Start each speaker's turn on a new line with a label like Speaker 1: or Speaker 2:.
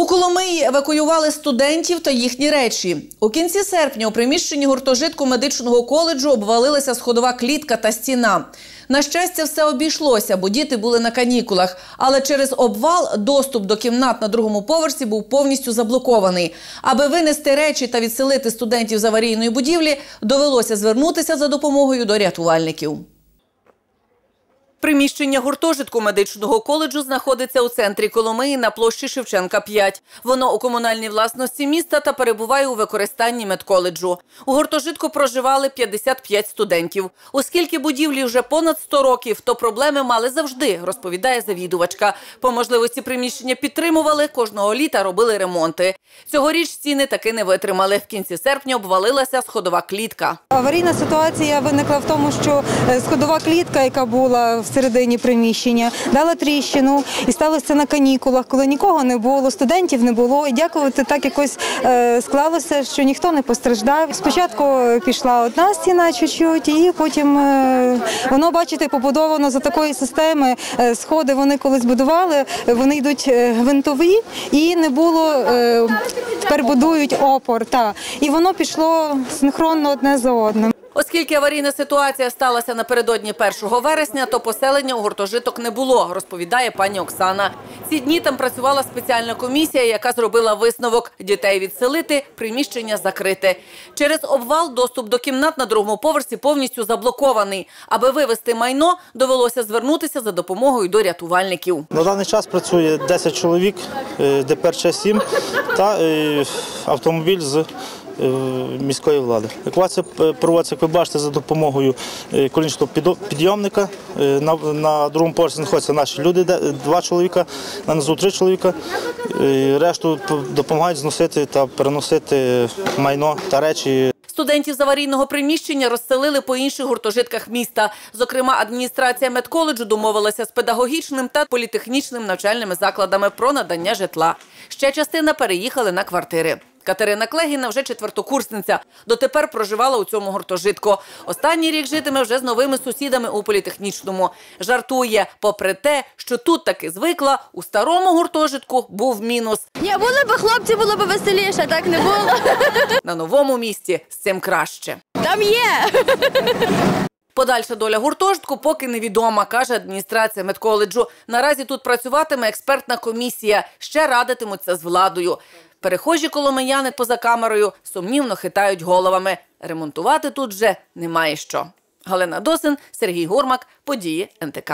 Speaker 1: У Коломиї евакуювали студентів та їхні речі. У кінці серпня у приміщенні гуртожитку медичного коледжу обвалилася сходова клітка та стіна. На щастя, все обійшлося, бо діти були на канікулах. Але через обвал доступ до кімнат на другому поверсі був повністю заблокований. Аби винести речі та відселити студентів з аварійної будівлі, довелося звернутися за допомогою до рятувальників. Приміщення гуртожитку медичного коледжу знаходиться у центрі Коломиї на площі Шевченка 5. Воно у комунальній власності міста та перебуває у використанні медколеджу. У гуртожитку проживали 55 студентів. Оскільки будівлі вже понад 100 років, то проблеми мали завжди, розповідає завідувачка. По можливості приміщення підтримували, кожного літа робили ремонти. Цьогоріч стіни таки не витримали. В кінці серпня обвалилася сходова клітка.
Speaker 2: Аварійна ситуація виникла в тому, що е, сходова клітка, яка була всередині приміщення, дала тріщину і сталося на канікулах, коли нікого не було, студентів не було. І дякувати так якось е, склалося, що ніхто не постраждав. Спочатку пішла одна стіна чуть-чуть, і потім е, воно, бачите, побудовано за такої системи. Е, Сходи вони колись будували, вони йдуть е, гвинтові і не було. е, Тепер будують опор, та і воно пішло синхронно одне за одним.
Speaker 1: Оскільки аварійна ситуація сталася напередодні 1 вересня, то поселення у гуртожиток не було, розповідає пані Оксана. Ці дні там працювала спеціальна комісія, яка зробила висновок – дітей відселити, приміщення закрити. Через обвал доступ до кімнат на другому поверсі повністю заблокований. Аби вивезти майно, довелося звернутися за допомогою до рятувальників.
Speaker 3: На даний час працює 10 чоловік, е, ДПР-7 та е, автомобіль з міської влади. Евакуація е, проводиться, як ви бачите, за допомогою е, колінчатого підо- підйомника. Е, На, другому поверсі знаходяться наші люди, два чоловіка, на низу три чоловіка. Е, Решту допомагають зносити та переносити майно та речі
Speaker 1: Студентів з аварійного приміщення розселили по інших гуртожитках міста. Зокрема, адміністрація медколеджу домовилася з педагогічним та політехнічним навчальними закладами про надання житла. Ще частина переїхали на квартири. Катерина Клегіна вже четвертокурсниця. Дотепер проживала у цьому гуртожитку. Останній рік житиме вже з новими сусідами у політехнічному. Жартує, попри те, що тут таки звикла, у старому гуртожитку був мінус.
Speaker 4: Ні, були б хлопці, було б веселіше, так не було.
Speaker 1: На новому місці з цим краще.
Speaker 4: Там є.
Speaker 1: Подальша доля гуртожитку поки невідома, каже адміністрація медколеджу. Наразі тут працюватиме експертна комісія. Ще радитимуться з владою. Перехожі коломияни поза камерою сумнівно хитають головами. Ремонтувати тут вже немає що. Галина Досин, Сергій Гурмак, події НТК.